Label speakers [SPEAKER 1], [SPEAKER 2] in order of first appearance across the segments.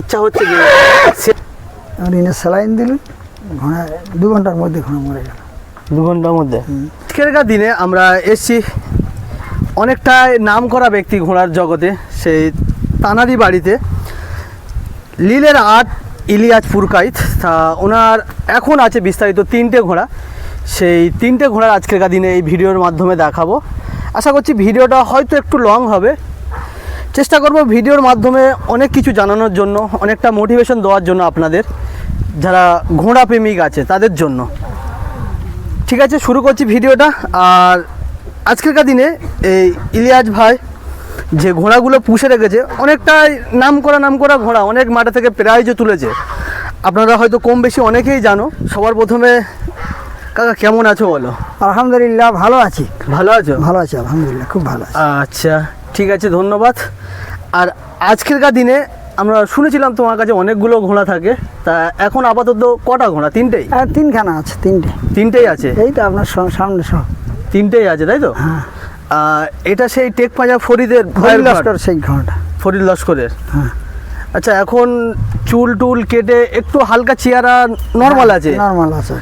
[SPEAKER 1] ইচ্ছা হচ্ছে যে
[SPEAKER 2] এনে স্যালাইন দিলেন ঘোড়া দু ঘণ্টার মধ্যে ঘোড়া মরে গেল।
[SPEAKER 1] দু ঘণ্টার মধ্যে? আজকেরকার দিনে আমরা এসছি অনেকটাই নাম করা ব্যক্তি ঘোড়ার জগতে সেই তানারি বাড়িতে। লীলের আট ইলিয়াজ পুরকাইত তা ওনার এখন আছে বিস্তারিত তিনটে ঘোড়া। সেই তিনটে ঘোড়ার আজকেরকার দিনে এই ভিডিওর মাধ্যমে দেখাবো। আশা করছি ভিডিওটা হয়তো একটু লং হবে। চেষ্টা করব ভিডিওর মাধ্যমে অনেক কিছু জানানোর জন্য অনেকটা মোটিভেশন দেওয়ার জন্য আপনাদের যারা ঘোড়া প্রেমিক আছে তাদের জন্য। ঠিক আছে শুরু করছি ভিডিওটা। আর আজকেরকার দিনে এই ইলিয়াজ ভাই যে ঘোড়াগুলো পুষে রেখেছে অনেকটাই নাম করা নাম করা ঘোড়া অনেক মাঠে থেকে প্রাইজও তুলেছে। আপনারা হয়তো কম বেশি অনেকেই জানো সবার প্রথমে কাকা কেমন আছো বলো?
[SPEAKER 2] আলহামদুলিল্লাহ ভালো আছি।
[SPEAKER 1] ভালো আছো?
[SPEAKER 2] ভালো আছি আলহামদুলিল্লাহ খুব ভালো
[SPEAKER 1] আচ্ছা। ঠিক আছে ধন্যবাদ। আর আজকেরকার দিনে আমরা শুনেছিলাম তোমার কাছে অনেকগুলো ঘোড়া থাকে। তা এখন আপাতত কটা ঘোড়া? তিনটেই?
[SPEAKER 2] আর তিনখানা আছে তিনটে।
[SPEAKER 1] তিনটেই আছে?
[SPEAKER 2] এই তো আপনার সামনে সব।
[SPEAKER 1] তিনটেই আছে তাই তো?
[SPEAKER 2] হ্যাঁ।
[SPEAKER 1] এটা সেই টেক পাঁজা ফরিদের ঘর,
[SPEAKER 2] লস্কর সেই ঘোড়াটা।
[SPEAKER 1] ফরিদ লস্করের?
[SPEAKER 2] হ্যাঁ।
[SPEAKER 1] আচ্ছা এখন চুল টুল কেটে একটু হালকা চেহারা নর্মাল আছে?
[SPEAKER 2] নর্মাল আছে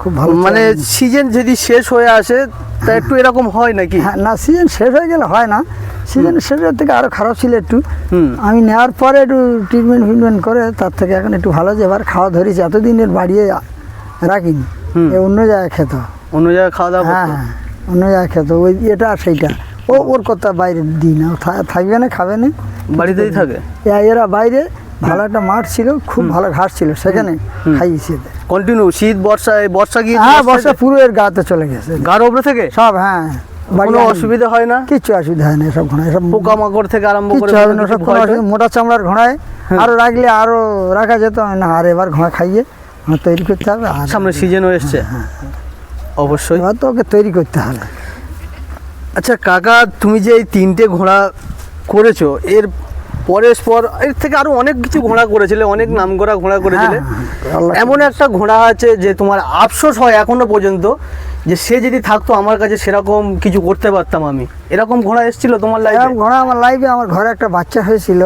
[SPEAKER 2] খুব ভালো
[SPEAKER 1] মানে সিজন যদি শেষ হয়ে আসে তা একটু এরকম হয় নাকি?
[SPEAKER 2] হ্যাঁ না সিজন শেষ হয়ে গেলে হয় না। সিজন শেষের থেকে আরও খারাপ ছিল একটু। আমি নেওয়ার পরে একটু ট্রিটমেন্ট ফিটমেন্ট করে তার থেকে এখন একটু ভালো যে এবার খাওয়া ধরেছি এতদিনের বাড়িয়ে রাখিনি। এ অন্য জায়গায় খেত।
[SPEAKER 1] অন্য জায়গায় খাওয়া দাওয়া
[SPEAKER 2] হ্যাঁ হ্যাঁ। অন্য জায়গায় খেত। ওই এটা আর সেইটা। ও ওর কথা বাইরে দিই না। থাকবে না খাবে না।
[SPEAKER 1] বাড়িতেই থাকে?
[SPEAKER 2] এ- এরা বাইরে। ভালো একটা মাঠ ছিল খুব ভালো ঘাস ছিল সেখানে খাইয়েছি।
[SPEAKER 1] কন্টিনিউ শীত বর্ষা বর্ষা গিয়ে
[SPEAKER 2] হ্যাঁ বর্ষা পুরো এর গাতে চলে গেছে।
[SPEAKER 1] গার উপরে থেকে?
[SPEAKER 2] সব হ্যাঁ বাড়ি
[SPEAKER 1] কোনো অসুবিধা হয় না?
[SPEAKER 2] কিচ্ছু অসুবিধা হয় না এসব ঘোড়ায়। সব
[SPEAKER 1] পোকামাকড় থেকে আরম্ভ করে
[SPEAKER 2] কিচ্ছু হবে না সব কোনো মোটা চামড়ার ঘোড়ায়। আরও রাখলে আরও রাখা যেত না আর এবার ঘোড়া খাইয়ে তৈরি করতে হবে আর
[SPEAKER 1] সামনে সিজনও এসছে।
[SPEAKER 2] হ্যাঁ,
[SPEAKER 1] অবশ্যই।
[SPEAKER 2] তো ওকে তৈরি করতে হবে।
[SPEAKER 1] আচ্ছা কাকা তুমি যে এই তিনটে ঘোড়া করেছ এর পরের পর এর থেকে আরও অনেক কিছু ঘোড়া করেছিলে অনেক নাম করা ঘোড়া করেছিলে।
[SPEAKER 2] হ্যাঁ, হ্যাঁ,
[SPEAKER 1] এমন একটা ঘোড়া আছে যে তোমার আফসোস হয় এখনও পর্যন্ত। যে সে যদি থাকতো আমার কাছে সেরকম কিছু করতে পারতাম আমি। এরকম ঘোড়া এসেছিল তোমার লাইফে
[SPEAKER 2] ঘোড়া আমার লাইফে আমার ঘরে একটা বাচ্চা হয়েছিল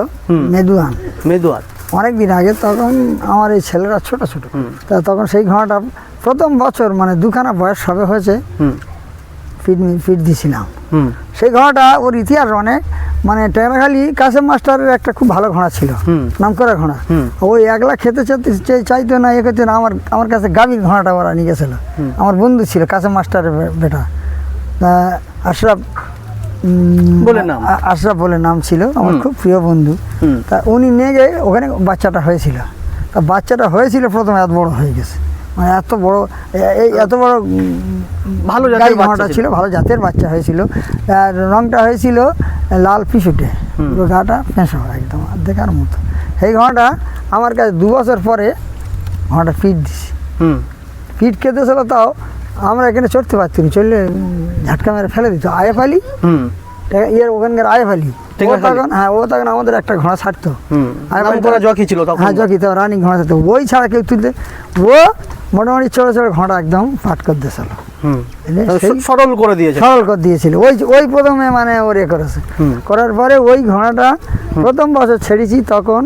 [SPEAKER 2] মেদুয়ান।
[SPEAKER 1] মেদুয়ান।
[SPEAKER 2] অনেক দিন আগে তখন আমার এই ছেলেরা ছোট ছোট। তা তখন সেই ঘোড়াটা প্রথম বছর মানে দুখানা বয়স সবে হয়েছে
[SPEAKER 1] হুম।
[SPEAKER 2] ফিট ফিট দিছিলাম। সেই ঘোড়াটা ওর ইতিহাস অনেক মানে টেরাখালি কাসেম মাস্টারের একটা খুব ভালো ঘোড়া ছিল। নাম করা ঘোড়া। ওই একলা খেতে চাইতে চাই- চাইতো না এ করতে না। আমার আমার কাছে গাভীর ঘোড়াটা ওরা নিয়ে গেছিল। আমার বন্ধু ছিল কাসেম মাস্টারের বেটা। আশরাফ
[SPEAKER 1] বলে নাম।
[SPEAKER 2] আশরাফ বলে নাম ছিল আমার খুব প্রিয় বন্ধু। তা উনি নিয়ে গিয়ে ওখানে বাচ্চাটা হয়েছিল। তা বাচ্চাটা হয়েছিল প্রথমে এত বড় হয়ে গেছে। মানে এত বড় এই এত বড়
[SPEAKER 1] ভালো জাতের
[SPEAKER 2] ঘোড়াটা
[SPEAKER 1] ছিল।
[SPEAKER 2] ভালো জাতের বাচ্চা হয়েছিল। আর রংটা হয়েছিল লাল পিছুটে পুরো গাটা পেঁচো একদম দেখার মতো। সেই ঘোড়াটা আমার কাছে দু বছর পরে ঘোড়াটা ফিট দিছি।
[SPEAKER 1] হুম।
[SPEAKER 2] ফিট খেতে ছিল তাও আমরা এখানে চড়তে পারছি না চললে ঝাটকা মেরে ফেলে দিত। আয়েফালি
[SPEAKER 1] হুম।
[SPEAKER 2] ইয়ের ওখানকার আয়েফালি ও। তখন হ্যাঁ ও তখন আমাদের একটা ঘোড়া ছাড়তো।
[SPEAKER 1] জকি ছিল তখন।
[SPEAKER 2] হ্যাঁ জকি তো রানিং ঘোড়া থাকতো ওই ছাড়া কেউ তুলতে ও মোটামুটি চড়ে চড়ে ঘোড়া একদম পাট করে দিয়েছিল।
[SPEAKER 1] সরল করে দিয়েছে।
[SPEAKER 2] সরল করে দিয়েছিল। ওই ওই প্রথমে মানে ওর এ করেছে। করার পরে ওই ঘোড়াটা প্রথম বছর ছেড়েছি তখন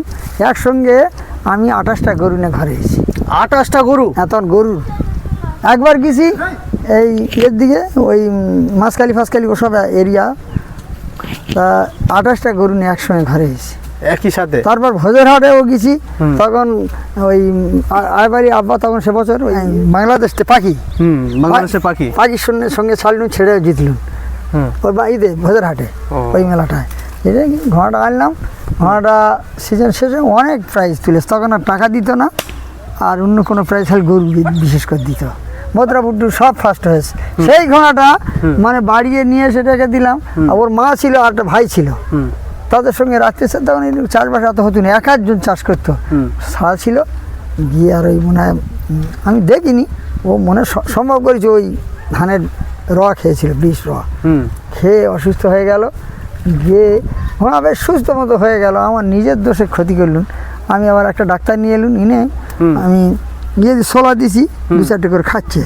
[SPEAKER 2] একসঙ্গে আমি আঠাশটা গরু নিয়ে ঘরে এসেছি।
[SPEAKER 1] আঠাশটা গরু?
[SPEAKER 2] হ্যাঁ তখন গরু। একবার গেছি এই এর দিকে ওই মাসকালি ফাসকালি ওসব এরিয়া। তা আঠাশটা গরু নিয়ে একসঙ্গে ঘরে এসেছি
[SPEAKER 1] একই সাথে?
[SPEAKER 2] তারপর ভোজেরহাটেও গেছি তখন ওই আয়বাড়ি আব্বা তখন সে বছর ওই বাংলাদেশ পাখি।
[SPEAKER 1] হুম বাংলাদেশের পাখি?
[SPEAKER 2] পাখির সঙ্গে সঙ্গে ছাড়লুন ছেড়ে জিতলুন। ওই বাড়িতে ভোজের হাটে ওই মেলাটায়। যে ঘোড়াটা আনলাম? ঘোড়াটা সিজন শেষে অনেক প্রাইজ তুলে তখন আর টাকা দিত না আর অন্য কোনো প্রাইজ হলে গরু বিশেষ করে দিত। মদ্রা বুট্টু সব ফার্স্ট হয়েছে। সেই ঘোড়াটা মানে বাড়িয়ে নিয়ে সেটাকে দিলাম। ওর মা ছিল আর একটা ভাই ছিল। তাদের সঙ্গে রাত্রে সে তখন চাষবাস এত হতো না এক একজন চাষ করতো। সারা ছিল। গিয়ে আর ওই মনে হয় আমি দেখিনি ও মনে সম্ভব করেছে ওই ধানের র খেয়েছিল বিষ র খেয়ে অসুস্থ হয়ে গেল। গিয়ে ঘোড়া বেশ সুস্থ মতো হয়ে গেল। আমার নিজের দোষে ক্ষতি করলুন। আমি আবার একটা ডাক্তার নিয়ে এলুন এনে আমি গিয়ে সোলা দিছি দু চারটে করে খাচ্ছে।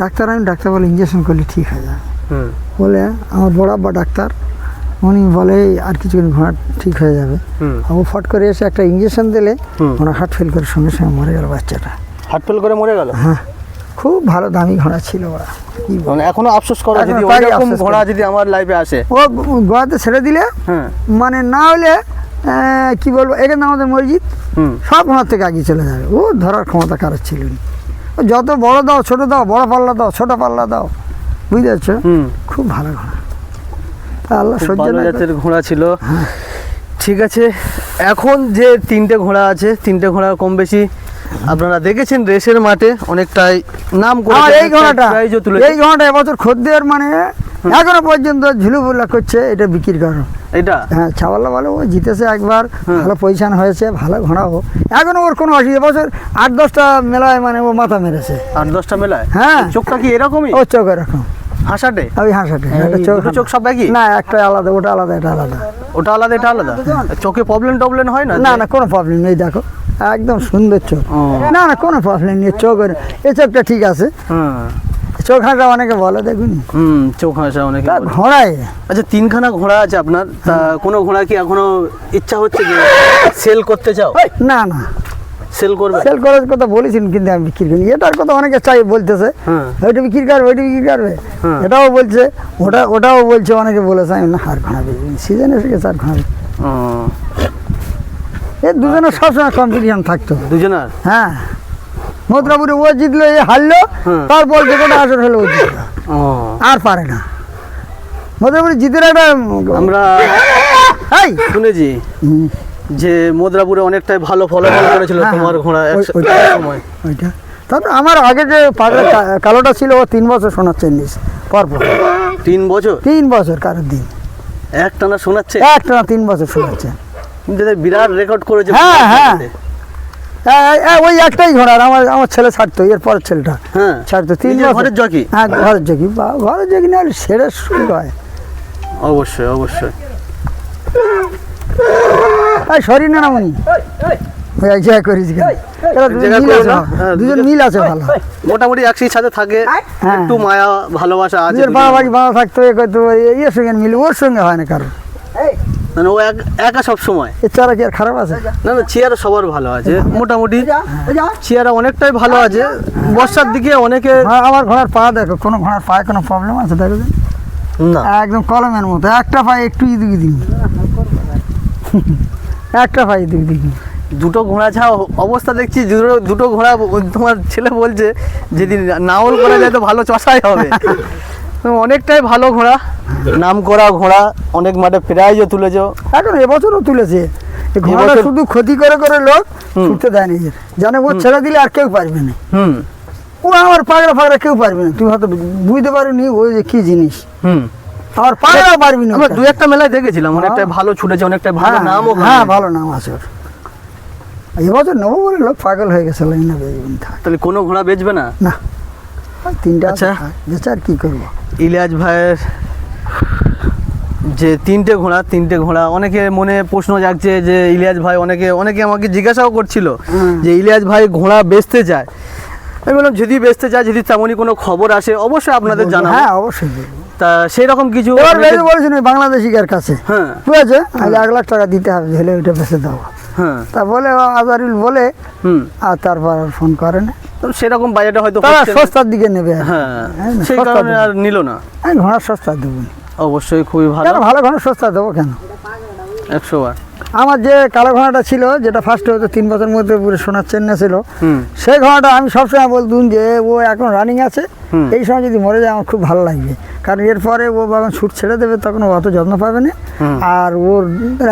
[SPEAKER 2] ডাক্তার আমি ডাক্তার বলে ইঞ্জেকশন করলে ঠিক হয়ে যাবে। বলে আমার বড় আব্বা ডাক্তার উনি বলে আর কিছুদিন ঘোড়া ঠিক হয়ে যাবে। ও ফট করে এসে একটা ইঞ্জেকশন দিলে। ঘোড়া হার্ট ফেল করে সঙ্গে সঙ্গে মরে গেল বাচ্চাটা।
[SPEAKER 1] হার্টফেল করে মরে গেল?
[SPEAKER 2] হ্যাঁ। খুব ভালো দামি ঘোড়া ছিল ওরা।
[SPEAKER 1] মানে এখনও আফসোস করো যদি
[SPEAKER 2] পারি
[SPEAKER 1] ওইরকম ঘোড়া যদি আমার লাইফে আসে।
[SPEAKER 2] ও গোয়াতে ছেড়ে দিলে
[SPEAKER 1] হ্যাঁ।
[SPEAKER 2] মানে না হলে কি বলব? এখানে আমাদের মসজিদ। সব ঘোড়ার থেকে আগে চলে যাবে। ও ধরার ক্ষমতা কারোর ছিল না। যত বড় দাও ছোট দাও বড় পাল্লা দাও ছোট পাল্লা দাও বুঝতে পারছ খুব ভালো ঘোড়া। আল্লাহ সহ্য করে-
[SPEAKER 1] জাতের ঘোড়া ছিল। ঠিক আছে এখন যে তিনটে ঘোড়া আছে তিনটে ঘোড়া কম বেশি আপনারা দেখেছেন রেসের মাঠে অনেকটাই নাম করে
[SPEAKER 2] এই ঘোড়াটা। এই ঘোড়াটা এবছর খদ্দের মানে এখনও পর্যন্ত ঝুলুবুলা করছে এটা বিক্রি করো
[SPEAKER 1] এটা?
[SPEAKER 2] হ্যাঁ ছাওয়াল্লা ভালো ও জিতেছে একবার
[SPEAKER 1] হ্যাঁ।
[SPEAKER 2] ভালো পজিশন হয়েছে ভালো ঘোড়া ও এখনও ওর কোনো অসুবিধা বছর আট দশটা মেলায় মানে ও মাথা মেরেছে।
[SPEAKER 1] আট দশটা মেলায়?
[SPEAKER 2] হ্যাঁ।
[SPEAKER 1] চোখটা কি এরকমই?
[SPEAKER 2] ও চোখ এরকম।
[SPEAKER 1] হাসাটে?
[SPEAKER 2] ওই হাসাটে চোখ
[SPEAKER 1] চোখ সব একই?
[SPEAKER 2] না একটা আলাদা ওটা আলাদা এটা আলাদা।
[SPEAKER 1] ওটা আলাদা এটা আলাদা? চোখে প্রবলেম টবলেম হয় না?
[SPEAKER 2] না না কোনো প্রবলেম নেই দেখো। একদম সুন্দর চোখ। না না কোনো প্রবলেম নেই চোখ এই চোখটা ঠিক আছে।
[SPEAKER 1] হুম
[SPEAKER 2] চোখ হাঁটা অনেকে বলে দেখুন।
[SPEAKER 1] হুম চোখ হাসা অনেকে
[SPEAKER 2] ঘোড়ায়।
[SPEAKER 1] আচ্ছা তিনখানা ঘোড়া আছে আপনার তা কোনো ঘোড়া কি এখনও ইচ্ছা হচ্ছে যে সেল করতে চাও?
[SPEAKER 2] না না।
[SPEAKER 1] সেল করবে?
[SPEAKER 2] সেল করার কথা বলেছেন কিন্তু আমি বিক্রি করি এটার কথা অনেকে চাই বলতেছে।
[SPEAKER 1] হ্যাঁ।
[SPEAKER 2] ওইটা বিক্রি করবে ওইটা বিক্রি করবে।
[SPEAKER 1] হ্যাঁ।
[SPEAKER 2] এটাও বলছে ওটা ওটাও বলছে অনেকে বলেছে আমি না হার ঘোড়াবে সিজন এসে গেছে আর ঘোড়াবে এই দুজনের সবসময় কম্পিটিশন থাকতো।
[SPEAKER 1] দুজনার
[SPEAKER 2] হ্যাঁ। মথুরাপুরে ও জিতলো এ হারলো
[SPEAKER 1] হ্যাঁ।
[SPEAKER 2] তারপর যে কোনো আসর হলো ও জিতলো। আর পারে না। মথুরাপুরে জিতের একটা
[SPEAKER 1] আমরা
[SPEAKER 2] এই!
[SPEAKER 1] শুনেছি যে মুদ্রাপুরে অনেকটাই ভালো ফলাফল করেছিল
[SPEAKER 2] হ্যাঁ,
[SPEAKER 1] তোমার
[SPEAKER 2] হ্যাঁ,
[SPEAKER 1] ঘোড়া
[SPEAKER 2] ওইটা।
[SPEAKER 1] এক সময়।
[SPEAKER 2] ওইটা। তারপর আমার আগে যে কালোটা ছিল ও তিন বছর শোনাচ্ছে নিস পরপর।
[SPEAKER 1] তিন বছর?
[SPEAKER 2] তিন বছর কারোর দিন।
[SPEAKER 1] এক টানা শোনাচ্ছে?
[SPEAKER 2] একটা না তিন বছর শোনাচ্ছে।
[SPEAKER 1] বিরাট রেকর্ড করেছে
[SPEAKER 2] হ্যাঁ, হ্যাঁ। এ- ওই একটাই ঘোড়ার আমার আমার ছেলে ছাড়তো এর পরের ছেলেটা।
[SPEAKER 1] হ্যাঁ।
[SPEAKER 2] ছাড়তো তিন
[SPEAKER 1] ঘরের জকি
[SPEAKER 2] হ্যাঁ ঘরের জকি বা ঘরের জকি না সেরে শুরু হয়।
[SPEAKER 1] অবশ্যই অবশ্যই।
[SPEAKER 2] এই শরীর না মনি ওই এক জায়গায় করিস কেন? দুজন মিল আছে
[SPEAKER 1] হ্যাঁ,
[SPEAKER 2] দুজন মিল আছে ভালো।
[SPEAKER 1] মোটামুটি একসাথে সাথে থাকে।
[SPEAKER 2] হ্যাঁ।
[SPEAKER 1] একটু মায়া ভালোবাসা আছে মধ্যে।
[SPEAKER 2] বাড়া থাকতো এ করতো এর সঙ্গে মিল ওর সঙ্গে হয় না কারও
[SPEAKER 1] মানে ও এক একা সব সময়
[SPEAKER 2] এর চারা কি আর খারাপ আছে?
[SPEAKER 1] না না চেয়ার সবার ভালো আছে। মোটামুটি চেয়ারা অনেকটাই ভালো আছে। বর্ষার দিকে অনেকে
[SPEAKER 2] হ্যাঁ, আমার ঘোড়ার পা দেখো কোনো ঘোড়ার পায়ে কোনো প্রবলেম আছে? দেখো
[SPEAKER 1] না।
[SPEAKER 2] একদম কলমের মতো। একটা পায়ে একটু ইদিক দিন একটা পায়ে ইদিক দিন
[SPEAKER 1] দুটো ঘোড়া যা অবস্থা দেখছি দুটো দুটো ঘোড়া তোমার ছেলে বলছে যদি নাওল করা যায় তো ভালো চষাই হবে। অনেকটাই ভালো ঘোড়া। নাম করা ঘোড়া অনেক মাঠে প্রাইজও তুলেছো।
[SPEAKER 2] এখন এবছরও তুলেছে। ঘোড়াটা শুধু ক্ষতি করে করে লোক। ছুটতে দেয় নিজের জানে ও ছেড়ে দিলে আর কেউ পারবে না।
[SPEAKER 1] হুম।
[SPEAKER 2] ও আমার পাগড়া ফাগড়া কেউ পারবে না। তুমি হয়তো বুঝতে পারোনি ওই যে কি জিনিস।
[SPEAKER 1] হুম।
[SPEAKER 2] আমার পাগড়া পারবি না
[SPEAKER 1] দু একটা মেলায় দেখেছিলাম অনেকটাই ভালো ছুটেছে অনেকটাই ভালো
[SPEAKER 2] হ্যাঁ,
[SPEAKER 1] নামও
[SPEAKER 2] হ্যাঁ ভালো নাম আছে ওর। এবছর নেব বলে লোক পাগল হয়ে গেছে লাইন না বেজবেন
[SPEAKER 1] তাহলে কোনো ঘোড়া বেচবে না?
[SPEAKER 2] না। তিনটা
[SPEAKER 1] আচ্ছা।
[SPEAKER 2] বেচা আর কি করব?
[SPEAKER 1] ইলিয়াস ভাইয়ের যে তিনটে ঘোড়া তিনটে ঘোড়া অনেকে মনে প্রশ্ন জাগছে যে ইলিয়াস ভাই অনেকে অনেকে আমাকে জিজ্ঞাসাও করছিল যে ইলিয়াস ভাই ঘোড়া বেচতে চায় আমি বললাম যদি বেচতে চায় যদি তেমনই কোনো খবর আসে অবশ্যই আপনাদের জানা
[SPEAKER 2] হ্যাঁ অবশ্যই।
[SPEAKER 1] তা সেই রকম কিছু
[SPEAKER 2] বলেছেন বাংলাদেশিকার কাছে।
[SPEAKER 1] হ্যাঁ।
[SPEAKER 2] ঠিক আছে? এক লাখ টাকা দিতে হবে ওইটা বেঁচে তা বলে আজারিল বলে
[SPEAKER 1] হুম।
[SPEAKER 2] আর তারপর আর ফোন করে না।
[SPEAKER 1] তো সেরকম বাজেটে হয়তো
[SPEAKER 2] তারা সস্তার দিকে নেবে।
[SPEAKER 1] হ্যাঁ
[SPEAKER 2] হ্যাঁ,
[SPEAKER 1] সেই কারণে আর নিল না।
[SPEAKER 2] আমি ঘোড়া সস্তা দেবো।
[SPEAKER 1] অবশ্যই খুবই ভালো।
[SPEAKER 2] ভালো ঘোড়া সস্তা দেবো কেন?
[SPEAKER 1] একশো বার।
[SPEAKER 2] আমার যে কালো ঘোড়াটা ছিল যেটা ফার্স্ট হতো তিন বছর মধ্যে পুরো সোনার চেন্না ছিল সেই ঘোড়াটা আমি সবসময় বলতুম যে ও এখন রানিং আছে। এই সময় যদি মরে যায় আমার খুব ভালো লাগবে। কারণ এরপরে ও যখন ছুট ছেড়ে দেবে তখন ও অত যত্ন পাবে না। আর ওর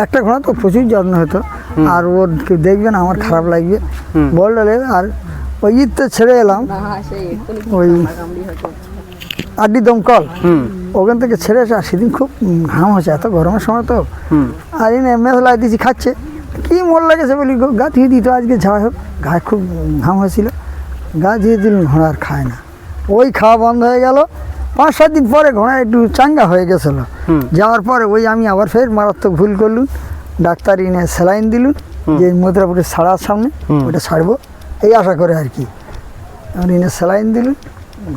[SPEAKER 2] একটা ঘোড়া তো প্রচুর যত্ন হতো। আর ওর কেউ দেখবে না আমার খারাপ লাগবে। বললে আর ওই ঈদতে ছেড়ে এলাম। ওই আড্ডি দমকল। ওখান থেকে ছেড়ে এসে আর সেদিন খুব ঘাম হচ্ছে এত গরমের সময় তো। আর এনে মেসলায় দিয়েছি খাচ্ছে। কি মোর লাগেছে বলি গা ধুয়ে দিত আজকে যাওয়া হোক। গায়ে খুব ঘাম হয়েছিল। গা ধুয়ে দিল ঘোড়া আর খায় না। ওই খাওয়া বন্ধ হয়ে গেল। পাঁচ সাত দিন পরে ঘোড়া একটু চাঙ্গা হয়ে গেছিল। যাওয়ার পরে ওই আমি আবার ফের মারাত্মক ভুল করলুম। ডাক্তার এনে স্যালাইন দিলুন যে মথুরাপুরের ছাড়ার সামনে ওটা ছাড়বো। এই আশা করে আর কি। এনে স্যালাইন দিলুন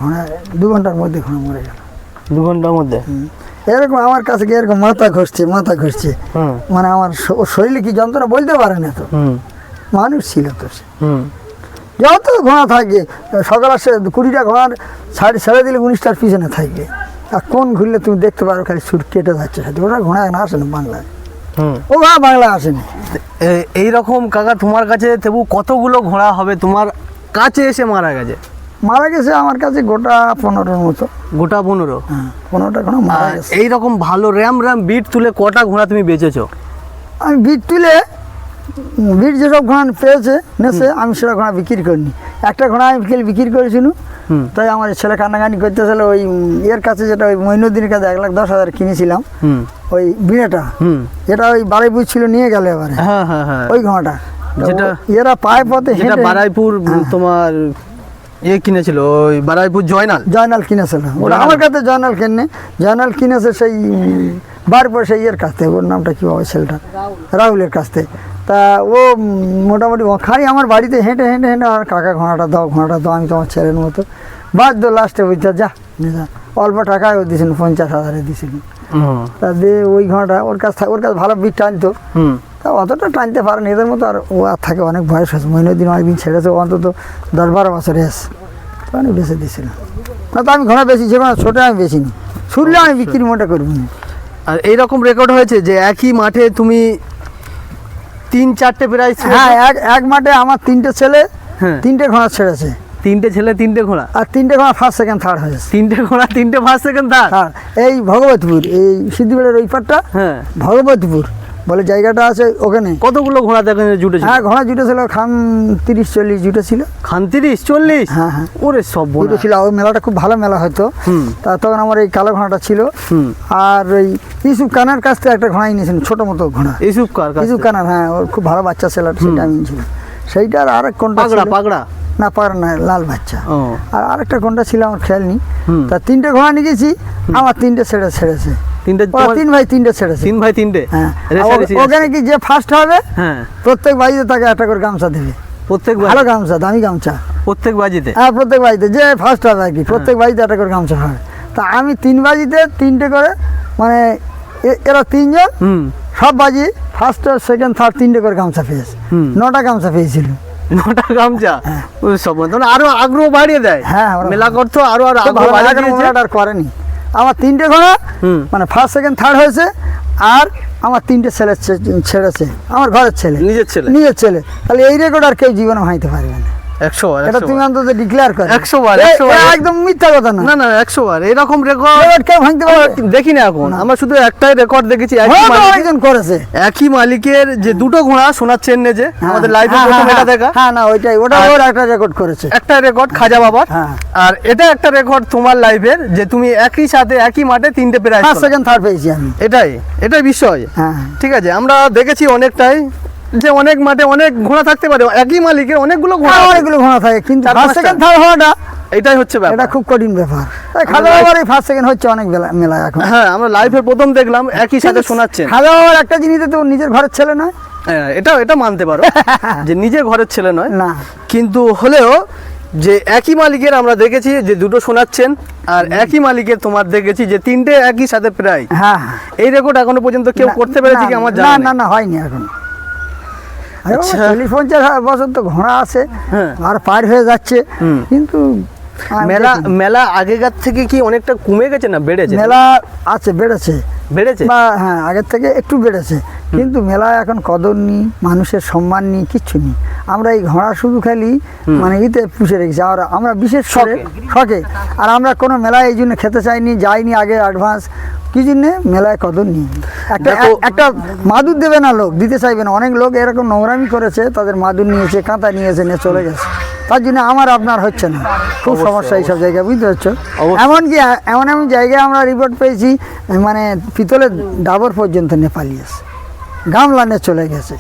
[SPEAKER 2] ঘোড়া দু ঘণ্টার মধ্যে ঘোড়া মরে গেল।
[SPEAKER 1] দু ঘণ্টার মধ্যে?
[SPEAKER 2] এরকম আমার কাছে কি এরকম মাথা ঘষছে মাথা ঘষছে। মানে আমার শরীরে কি যন্ত্রণা বলতে পারে না তো। মানুষ ছিল তো সে।
[SPEAKER 1] হুম।
[SPEAKER 2] যত ঘোড়া থাকে সকাল আসে কুড়িটা ঘোড়ার সাইড ছেড়ে দিলে উনিশটার পিছনে থাকবে আর কোন ঘুরলে তুমি দেখতে পারো খালি ছুট কেটে যাচ্ছে সাথে। ওরা ঘোড়া এখন আসে না বাংলায়। ও ঘোড়া বাংলা আসেনি
[SPEAKER 1] এ- এই রকম কাকা তোমার কাছে তবু কতগুলো ঘোড়া হবে? তোমার কাছে এসে মারা গেছে।
[SPEAKER 2] মারা গেছে আমার কাছে গোটা পনেরোর মতো।
[SPEAKER 1] গোটা পনেরো?
[SPEAKER 2] হ্যাঁ পনেরোটা ঘোড়া মারা গেছে।
[SPEAKER 1] এই রকম ভালো র্যাম র্যাম বিট তুলে কটা ঘোড়া তুমি বেচেছো?
[SPEAKER 2] আমি বিট তুলে বিট যেসব ঘোড়া পেয়েছে নেছে আমি সেটা ঘোড়া বিক্রি করিনি। একটা ঘোড়া আমি বিক্রি করেছিল।
[SPEAKER 1] হুম।
[SPEAKER 2] তাই আমার ছেলে কান্নাকানি করতেছিল ওই এর কাছে যেটা ওই মইনুদ্দিনের কাছে এক লাখ দশ হাজার কিনেছিলাম ওই বিড়াটা। যেটা ওই বাড়াইপুর ছিল নিয়ে গেল এবারে।
[SPEAKER 1] হ্যাঁ হ্যাঁ
[SPEAKER 2] ওই ঘোড়াটা।
[SPEAKER 1] যেটা-
[SPEAKER 2] এরা পায়ে পথে
[SPEAKER 1] বারাইপুর তোমার ইয়ে কিনেছিল ওই বারাইপুর জয়নাল?
[SPEAKER 2] জয়নাল কিনেছিল ওরা আমার কাছে জয়নাল কেনে জয়নাল কিনেছে সেই বারপর সেই ইয়ের কাছ থেকে ওর নামটা কি হবে ছেলেটা? রাহুলের কাছ থেকে। তা ও মোটামুটি খালি আমার বাড়িতে হেঁটে হেঁটে হেঁটে আর কাকা ঘোড়াটা দাও ঘোড়াটা দাও আমি তোমার ছেলের মতো। বাধ্য লাস্টে বুঝতে যা যা। অল্প টাকায় ও দিয়েছিল পঞ্চাশ হাজারে দিয়েছিল। তা দিয়ে ওই ঘোড়াটা ওর কাছ ওর কাছে ভালো বিট টানতো
[SPEAKER 1] হুম।
[SPEAKER 2] তা অতটা টানতে পারে না এদের মতো আর ও আর থাকে অনেক বয়স হয়েছে। মহিনুদ্দিন অনেকদিন ছেড়েছে অন্তত দশ বারো বছর এসে তো অনেক বেশি দিয়েছিল না। তো আমি ঘোড়া বেশি কোনো ছোটো আমি বেশি নি। শুনলে আমি বিক্রি মোটা করব। না
[SPEAKER 1] আর এইরকম রেকর্ড হয়েছে যে একই মাঠে তুমি তিন চারটে প্রাইজ
[SPEAKER 2] হ্যাঁ এক এক মাঠে আমার তিনটে ছেলে
[SPEAKER 1] হ্যাঁ।
[SPEAKER 2] তিনটে ঘোড়া ছেড়েছে।
[SPEAKER 1] তিনটে ছেলে তিনটে ঘোড়া?
[SPEAKER 2] আর তিনটে ঘোড়া ফার্স্ট সেকেন্ড থার্ড হয়েছে।
[SPEAKER 1] তিনটে ঘোড়া তিনটে ফার্স্ট সেকেন্ড থার্ড
[SPEAKER 2] এই ভগবতপুর এই সিদ্ধিবেড়ের ওই পাটটা
[SPEAKER 1] হ্যাঁ।
[SPEAKER 2] ভগবতপুর। বলে জায়গাটা আছে ওখানে।
[SPEAKER 1] কতগুলো ঘোড়া দেখেন জুটেছে
[SPEAKER 2] হ্যাঁ ঘোড়া জুটেছিল খান তিরিশ চল্লিশ জুটেছিল।
[SPEAKER 1] খান তিরিশ চল্লিশ?
[SPEAKER 2] হ্যাঁ হ্যাঁ।
[SPEAKER 1] ওরে সব
[SPEAKER 2] জুটেছিল। ওই মেলাটা খুব ভালো মেলা হতো। তা তখন আমার এই কালো ঘোড়াটা ছিল। আর ওই ইসুফ কানার কাছ থেকে একটা ঘোড়া নিয়েছিলাম ছোট মতো ঘোড়া।
[SPEAKER 1] ইসুফ কার
[SPEAKER 2] ইসুফ কানার হ্যাঁ ওর খুব ভালো বাচ্চা ছিল সেটা আমি ছিল সেইটার আর এক কোনটা
[SPEAKER 1] পাগড়া পাগড়া?
[SPEAKER 2] না পার না লাল বাচ্চা। আর আরেকটা কোনটা ছিল আমার খেয়াল নেই। তা তিনটে ঘোড়া নিয়ে গেছি আমার তিনটে ছেড়ে ছেড়েছে।
[SPEAKER 1] তিনটে
[SPEAKER 2] তিন ভাই তিনটে ছেড়েছে।
[SPEAKER 1] তিন ভাই তিনটে?
[SPEAKER 2] হ্যাঁ। ওখানে কি যে ফার্স্ট হবে
[SPEAKER 1] হ্যাঁ।
[SPEAKER 2] প্রত্যেক বাড়িতে তাকে একটা করে গামছা দেবে।
[SPEAKER 1] প্রত্যেক
[SPEAKER 2] ভালো গামছা দামি গামছা।
[SPEAKER 1] প্রত্যেক বাজিতে?
[SPEAKER 2] হ্যাঁ প্রত্যেক যে ফার্স্ট হবে আর কি প্রত্যেক বাড়িতে একটা করে গামছা হবে। তা আমি তিন বাজিতে তিনটে করে মানে এরা তিনজন সব বাজি ফার্স্ট সেকেন্ড থার্ড তিনটে করে গামছা পেয়েছে।
[SPEAKER 1] হুম।
[SPEAKER 2] নটা গামছা পেয়েছিল।
[SPEAKER 1] নটা গামছা? ও সব আরও আগ্রহ বাড়িয়ে দেয়।
[SPEAKER 2] হ্যাঁ,
[SPEAKER 1] মেলা করতো আরও
[SPEAKER 2] আরও
[SPEAKER 1] আগ্রহ বাড়িয়ে
[SPEAKER 2] করেনি। আমার তিনটে ঘোড়া মানে ফার্স্ট সেকেন্ড থার্ড হয়েছে আর আমার তিনটে ছেলে ছেড়েছে আমার ঘরের ছেলে।
[SPEAKER 1] নিজের ছেলে?
[SPEAKER 2] নিজের ছেলে। তাহলে এই রেকর্ড আর কেউ জীবনে ভাঙতে পারবে না।
[SPEAKER 1] একশো বার
[SPEAKER 2] এটা তুমি অন্তত ডিক্লেয়ার করো।
[SPEAKER 1] একশো বার, একশো বার।
[SPEAKER 2] একদম মিথ্যা কথা না।
[SPEAKER 1] না না একশো বার। এরকম রেকর্ড
[SPEAKER 2] রেকর্ড কেউ ভাঙতে পারবে?
[SPEAKER 1] দেখি না এখন। আমরা শুধু একটাই রেকর্ড দেখেছি একই মালিকের-
[SPEAKER 2] করেছে।
[SPEAKER 1] একই মালিকের যে দুটো ঘোড়া শোনাচ্ছেন না যে আমাদের লাইফে
[SPEAKER 2] হ্যাঁ,
[SPEAKER 1] প্রথম
[SPEAKER 2] হ্যাঁ,
[SPEAKER 1] এটা দেখা।
[SPEAKER 2] হ্যাঁ না ওইটাই। ওটা ওর একটা রেকর্ড করেছে।
[SPEAKER 1] একটা রেকর্ড খাজা বাবার।
[SPEAKER 2] হ্যাঁ।
[SPEAKER 1] আর এটা একটা রেকর্ড তোমার লাইফের যে তুমি একই সাথে একই মাঠে তিনটে প্রাইজ
[SPEAKER 2] ফার্স্ট সেকেন্ড থার্ড পেয়েছি আমি।
[SPEAKER 1] এটাই এটাই বিষয়।
[SPEAKER 2] হ্যাঁ।
[SPEAKER 1] ঠিক আছে আমরা দেখেছি অনেকটাই। যে অনেক মাঠে অনেক ঘোড়া থাকতে পারে একই মালিকের অনেকগুলো ঘোড়া
[SPEAKER 2] হ্যাঁ, অনেকগুলো ঘোড়া থাকে কিন্তু ফার্স্ট সেকেন্ড থার্ড হওয়াটা
[SPEAKER 1] এটাই হচ্ছে
[SPEAKER 2] এটা খুব কঠিন ব্যাপার। খাজা বাবার এই ফার্স্ট সেকেন্ড হচ্ছে অনেক বেলা মেলা এখন।
[SPEAKER 1] হ্যাঁ আমরা লাইফে প্রথম দেখলাম একই সাথে শোনাচ্ছেন।
[SPEAKER 2] খাজা বাবার একটা জিনিস তো নিজের ঘরের ছেলে নয়।
[SPEAKER 1] হ্যাঁ, এটা এটা মানতে পারো যে নিজের ঘরের ছেলে নয়।
[SPEAKER 2] না।
[SPEAKER 1] কিন্তু হলেও যে একই মালিকের আমরা দেখেছি যে দুটো শোনাচ্ছেন আর একই মালিকের তোমার দেখেছি যে তিনটে একই সাথে প্রায়।
[SPEAKER 2] হ্যাঁ।
[SPEAKER 1] এই রেকর্ড এখনও পর্যন্ত কেউ করতে পেরেছে কি আমার জানা
[SPEAKER 2] না না হয়নি এখন। আরে
[SPEAKER 1] আচ্ছা।
[SPEAKER 2] চল্লিশ পঞ্চাশ বছর তো ঘোড়া আছে
[SPEAKER 1] হ্যাঁ।
[SPEAKER 2] আর পার হয়ে যাচ্ছে। কিন্তু
[SPEAKER 1] মেলা মেলা আগেকার থেকে কি অনেকটা কমে গেছে না বেড়েছে?
[SPEAKER 2] মেলা আছে বেড়েছে।
[SPEAKER 1] বেড়েছে?
[SPEAKER 2] বা হ্যাঁ আগের থেকে একটু বেড়েছে। কিন্তু মেলায় এখন কদর নেই মানুষের সম্মান নেই কিচ্ছু নেই। আমরা এই ঘোড়া শুধু খালি মানে ইতে পুষে রেখেছি। আর আমরা বিশেষ করে শখে। আর আমরা কোনো মেলায় এই জন্য খেতে চাইনি যাইনি আগে অ্যাডভান্স। কি জন্যে? মেলায় কদর নিয়ে। একটা একটা মাদুর দেবে না লোক দিতে চাইবে না। অনেক লোক এরকম নোংরামি করেছে তাদের মাদুর নিয়েছে কাঁথা নিয়েছে নিয়ে চলে গেছে। তার জন্য আমার আপনার হচ্ছে না। খুব সমস্যা এইসব জায়গায় বুঝতে পারছ। এমনকি এমন এমন জায়গায় আমরা রিপোর্ট পেয়েছি মানে পিতলের ডাবর পর্যন্ত নেপালি আছে। গামলা নিয়ে চলে গেছে।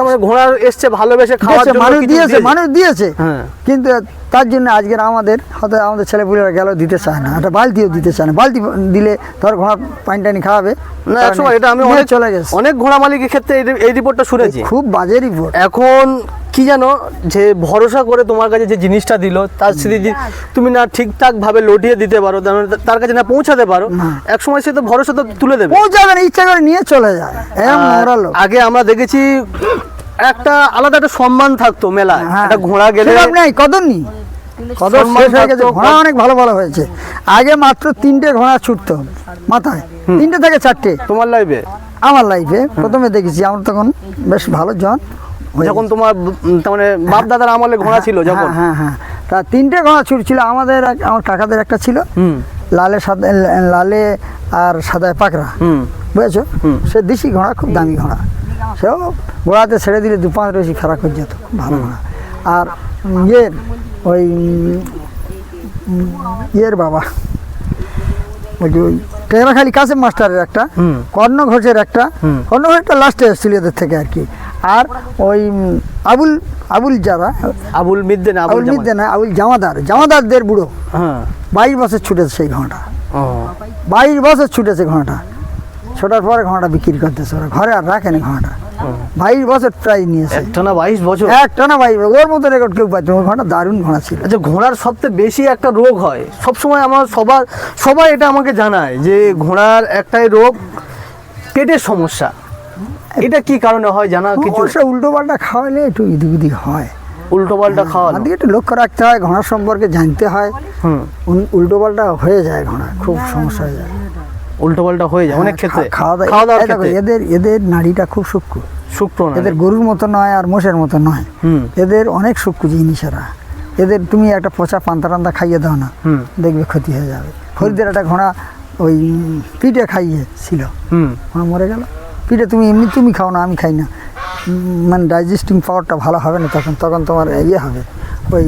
[SPEAKER 1] তার মানে ঘোড়া এসছে ভালোবেসে খাওয়ার জন্য
[SPEAKER 2] মানুষ
[SPEAKER 1] দিয়েছে।
[SPEAKER 2] মানুষ দিয়েছে।
[SPEAKER 1] হ্যাঁ।
[SPEAKER 2] কিন্তু তার জন্য আজকের আমাদের হয়তো আমাদের ছেলেপুলেরা গেল দিতে চায় না একটা বালতিও দিতে চায় না। বালতি দিলে ধর ঘোড়া পানি টানি খাওয়াবে
[SPEAKER 1] না একসময় এটা আমি অনেক
[SPEAKER 2] চলে গেছে।
[SPEAKER 1] অনেক ঘোড়া মালিকের ক্ষেত্রে এই রিপোর্টটা শুনেছি।
[SPEAKER 2] খুব বাজে রিপোর্ট
[SPEAKER 1] এখন কি জানো যে ভরসা করে তোমার কাছে যে জিনিসটা দিল তার স্মৃতি যে তুমি না ঠিকঠাক ভাবে লটিয়ে দিতে পারো তার- তার কাছে না পৌঁছাতে পারো এক সময় সে তো ভরসা তো তুলে দেবে।
[SPEAKER 2] পৌঁছাবে না ইচ্ছা করে নিয়ে চলে যায়।
[SPEAKER 1] আগে আমরা দেখেছি একটা আলাদা একটা সম্মান থাকতো মেলা
[SPEAKER 2] হ্যাঁ।
[SPEAKER 1] একটা ঘোড়া গেলে
[SPEAKER 2] নেই কদর নেই কদর শেষ হয়ে গেছে। ঘোড়া অনেক ভালো ভালো হয়েছে। আগে মাত্র তিনটে ঘোড়া ছুটতো মাথায়। তিনটে থেকে চারটে।
[SPEAKER 1] তোমার লাইফে
[SPEAKER 2] আমার লাইফে প্রথমে দেখেছি আমার তখন বেশ ভালো জন।
[SPEAKER 1] যখন তোমার মানে বাপ দাদার আমলে ঘোড়া ছিল যখন?
[SPEAKER 2] হ্যাঁ হ্যাঁ তা তিনটে ঘোড়া ছুটছিল আমাদের আমার কাকাদের একটা ছিল। লালে সাদা লালে আর সাদায় পাকড়া।
[SPEAKER 1] হুম।
[SPEAKER 2] বুঝেছ? সে দেশি ঘোড়া খুব দামি ঘোড়া। সেও ঘোড়াতে ছেড়ে দিলে দু পাঁচ রয়েছি খারাপ হয়ে যেত ভালো ঘোড়া। আর ইয়ের ওই ইয়ের বাবা ওই ওই টেরাখালি কাসেম মাস্টারের একটা। কর্ণ ঘোষের একটা। কর্ণ ঘোষটা লাস্টে এসেছিল এদের থেকে আর কি। আর ওই আবুল আবুল যারা
[SPEAKER 1] আবুল মিদ্দে না আবুল
[SPEAKER 2] আবুল
[SPEAKER 1] জামাল।
[SPEAKER 2] মিদ্দে না আবুল জামাদার জামাদারদের বুড়ো।
[SPEAKER 1] হ্যাঁ।
[SPEAKER 2] বাইশ বছর ছুটেছে সেই ঘোড়াটা। বাইশ বছর ছুটেছে ঘোড়াটা। ছোটার পরে ঘোড়াটা বিক্রি করতেছে ওরা। ঘরে আর রাখেনি ঘোড়াটা। বাইশ বছর প্রায় নিয়েছে।
[SPEAKER 1] একটা না বাইশ বছর?
[SPEAKER 2] একটা না বাইশ ওর মতো রেকর্ড কেউ পাচ্ছে ঘোড়াটা দারুণ ঘোড়া ছিল।
[SPEAKER 1] আচ্ছা ঘোড়ার সবচেয়ে বেশি একটা রোগ হয়। সব সময় আমার সবার সবাই এটা আমাকে জানায় যে ঘোড়ার একটাই রোগ পেটের সমস্যা। এটা কি কারণে হয় জানা কিছু?
[SPEAKER 2] উল্টো পাল্টা খাওয়ালে একটু ইদিক উদিক হয়।
[SPEAKER 1] উল্টো পাল্টা খাওয়ানো
[SPEAKER 2] আমাদেরকে একটু লক্ষ্য রাখতে হয় ঘোড়ার সম্পর্কে জানতে হয়।
[SPEAKER 1] হুম।
[SPEAKER 2] উল্টো পাল্টা হয়ে যায় ঘোড়া খুব সমস্যা হয়ে যায়।
[SPEAKER 1] উল্টো পাল্টা হয়ে যায় অনেক ক্ষেত্রে।
[SPEAKER 2] খাওয়া
[SPEAKER 1] খাওয়া
[SPEAKER 2] দাওয়া এদের এদের নাড়িটা খুব সূক্ষ্ম।
[SPEAKER 1] না
[SPEAKER 2] এদের গরুর মতো নয় আর মোষের মতো নয়। এদের অনেক সূক্ষ্ম জিনিসেরা। এদের তুমি একটা পচা পান্তা টান্তা খাইয়ে দাও না
[SPEAKER 1] হুম।
[SPEAKER 2] দেখবে ক্ষতি হয়ে যাবে। ফরিদের একটা ঘোড়া ওই পিঠে খাইয়ে ছিল
[SPEAKER 1] হুম।
[SPEAKER 2] ঘোড়া মরে গেল। পিঠে তুমি এমনি তুমি খাও না আমি খাই না। মানে ডাইজেস্টিং পাওয়ারটা ভালো হবে না তখন তখন তোমার ইয়ে হবে ওই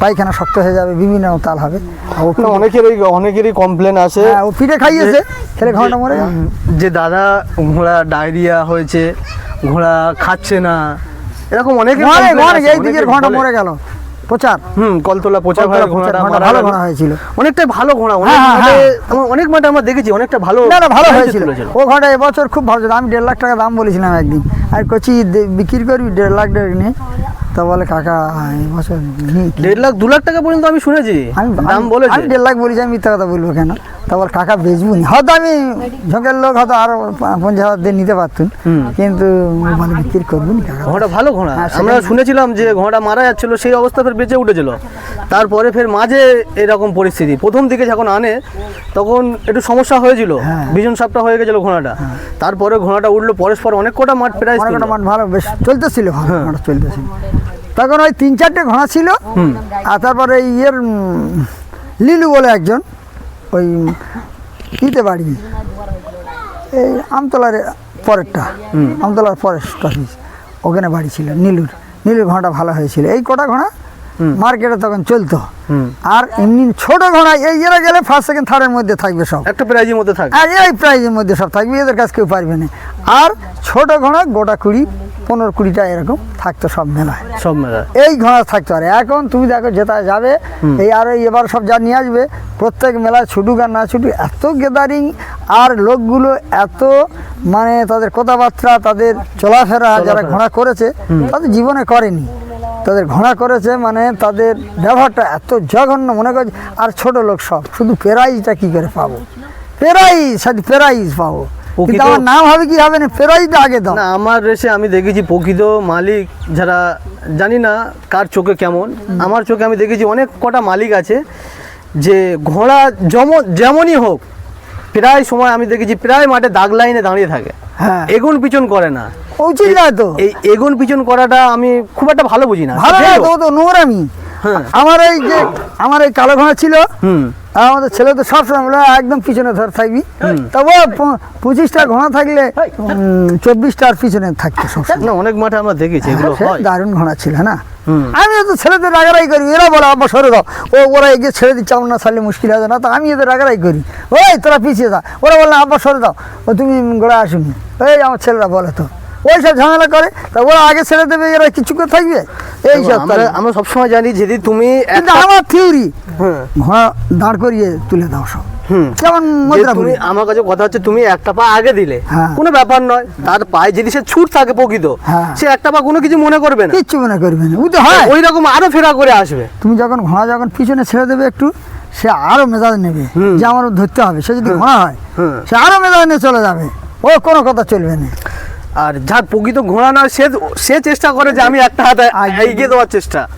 [SPEAKER 2] পায়খানা শক্ত হয়ে যাবে বিভিন্ন তাল হবে।
[SPEAKER 1] অনেকেরই অনেকেরই কমপ্লেন আছে।
[SPEAKER 2] হ্যাঁ, ও পিঠে খাইয়েছে খেলে ঘোড়াটা মরে
[SPEAKER 1] যে দাদা ঘোড়া ডায়রিয়া হয়েছে ঘোড়া খাচ্ছে না এরকম অনেকে
[SPEAKER 2] এই দিকের ঘোড়াটা মরে গেল। প্রচার?
[SPEAKER 1] হুম কলতলা ঘোড়াটা
[SPEAKER 2] ভালো ঘোড়া হয়েছিল।
[SPEAKER 1] অনেকটা ভালো ঘোড়া অনেক
[SPEAKER 2] হ্যাঁ,
[SPEAKER 1] মাঠে
[SPEAKER 2] হ্যাঁ।
[SPEAKER 1] আমরা দেখেছি অনেকটা ভালো
[SPEAKER 2] না না ভালো হয়েছিল। ও ঘোড়া এবছর খুব ভালো ছিল। আমি দেড় লাখ টাকা দাম বলেছিলাম একদিন। আর কচি বিক্রি করবি দেড় লাখ টাকা নিয়ে। তা বলে কাকা এবছর
[SPEAKER 1] দেড় লাখ দু লাখ টাকা পর্যন্ত আমি শুনেছি।
[SPEAKER 2] আমি
[SPEAKER 1] দাম বলেছি।
[SPEAKER 2] আমি দেড় লাখ বলেছি আমি মিথ্যা কথা বলব কেন? তা বল কাকা বেচবো হয়তো আমি ঝোঁকের লোক হয়তো আরও পঞ্চাশ হাজার দিয়ে নিতে পারতুন কিন্তু বলে বিক্রি করব নি কাকা।
[SPEAKER 1] ঘোড়াটা ভালো ঘোড়া।
[SPEAKER 2] হ্যাঁ,
[SPEAKER 1] আমরা শুনেছিলাম যে ঘোড়াটা মারা যাচ্ছিল সেই অবস্থা ফের বেঁচে উঠেছিল। তারপরে ফের মাঝে এরকম পরিস্থিতি। প্রথম দিকে যখন আনে তখন একটু সমস্যা হয়েছিল।
[SPEAKER 2] হ্যাঁ।
[SPEAKER 1] ভীষণ সাপটা হয়ে গেছিল ঘোড়াটা। তারপরে ঘোড়াটা উঠল পরস্পর অনেক কটা মাঠ
[SPEAKER 2] অনেক একটা মান ভালো বেশ চলতেছিল ঘোড়া চলতেছিল। তখন ওই তিন চারটে ঘোড়া ছিল। আর তারপরে ইয়ের লিলু বলে একজন। ওই ইতে বাড়ি এই আমতলার পরেরটা আমতলার ফরেস্ট অফিস ওখানে বাড়ি ছিল নীলুর নীলুর ঘোড়াটা ভালো হয়েছিল। এই কটা ঘোড়া মার্কেটে তখন চলতো। আর এমনি ছোট ঘোড়া এই এরা গেলে ফার্স্ট সেকেন্ড থার্ডের মধ্যে থাকবে সব।
[SPEAKER 1] একটা প্রাইজের মধ্যে থাকবে।
[SPEAKER 2] আর এই প্রাইজের মধ্যে সব থাকবে এদের কাছে কেউ পারবে না। আর ছোট ঘোড়া গোটা কুড়ি পনেরো কুড়িটা এরকম থাকতো সব মেলায়।
[SPEAKER 1] সব মেলা
[SPEAKER 2] এই ঘোড়া থাকতো আর। এখন তুমি দেখো যেটা যাবে এই আর এই এবার সব যা নিয়ে আসবে প্রত্যেক মেলায় ছুটুক আর না ছুটুক এত গ্যাদারিং আর লোকগুলো এত মানে তাদের কথাবার্তা তাদের চলাফেরা যারা ঘোড়া করেছে তাদের জীবনে করেনি। তাদের ঘোড়া করেছে মানে তাদের ব্যবহারটা এত জঘন্য মনে করছে আর ছোট লোক সব। শুধু প্রাইজটা কি করে পাবো? প্রাইজ সাথে প্রাইজ পাবো।
[SPEAKER 1] প্রকৃত-
[SPEAKER 2] আমার নাম হবে কি হবে না প্রাইজটা আগে দাও।
[SPEAKER 1] না আমার রেসে আমি দেখেছি প্রকৃত মালিক যারা জানি না কার চোখে কেমন। আমার চোখে আমি দেখেছি অনেক কটা মালিক আছে যে ঘোড়া যেমন যেমনই হোক প্রায় সময় আমি দেখেছি প্রায় মাঠে দাগ লাইনে দাঁড়িয়ে থাকে।
[SPEAKER 2] হ্যাঁ।
[SPEAKER 1] এগুন পিছন করে না।
[SPEAKER 2] উচিত তো।
[SPEAKER 1] এই এগুন পিছন করাটা আমি খুব একটা ভালো বুঝি না।
[SPEAKER 2] ভালো তো নোংরামি। আমার এই যে আমার এই কালো ঘোড়া ছিল আমাদের ছেলে তো সবসময় বলে একদম পিছনে ধর থাকবি। তবে পঁচিশটা ঘোড়া থাকলে চব্বিশটার পিছনে থাকতো সবসময়।
[SPEAKER 1] অনেক মাঠে আমরা দেখেছি এগুলো
[SPEAKER 2] দারুণ ঘোড়া ছিল না। আমি তো ছেলেদের রাগারাই করি এরা বলে আব্বা সরে দাও ও ওরা এগিয়ে ছেড়ে দিচ্ছে আমার না ছাড়লে মুশকিল হবে না তো আমি এদের রাগারাই করি। ওই তোরা পিছিয়ে যা। ওরা বললাম আব্বা সরে দাও ও তুমি গোড়া আসুনি। এই আমার ছেলেরা বলে তো। ওই সব ঝামেলা করে তা ওরা আগে ছেড়ে দেবে এরা কিছু করে থাকবে? এই সব
[SPEAKER 1] আমরা সবসময় জানি যদি তুমি
[SPEAKER 2] কিন্তু আমার থিওরি
[SPEAKER 1] হ্যাঁ
[SPEAKER 2] ঘোড়া দাঁড় করিয়ে তুলে দাও সব। যেমন
[SPEAKER 1] তুমি আমার কাছে কথা হচ্ছে তুমি একটা পা আগে দিলে।
[SPEAKER 2] হ্যাঁ।
[SPEAKER 1] কোনো ব্যাপার নয়। তার পায়ে যদি সে ছুট থাকে প্রকৃত
[SPEAKER 2] হ্যাঁ।
[SPEAKER 1] সে একটা পা কোনো কিছু মনে করবে না।
[SPEAKER 2] কিচ্ছু মনে করবে না। বুঝতে হয়।
[SPEAKER 1] ওই রকম আরও ফেরা করে আসবে।
[SPEAKER 2] তুমি যখন ঘোড়া যখন পিছনে ছেড়ে দেবে একটু সে আরও মেজাজ নেবে যে আমার ধরতে হবে। সে যদি ঘোড়া হয় সে আরও মেজাজ নিয়ে চলে যাবে। ও কোনো কথা চলবে না।
[SPEAKER 1] আর যার প্রকৃত ঘোড়া না সে সে চেষ্টা করে যে আমি একটা হাতে এগিয়ে দেওয়ার চেষ্টা।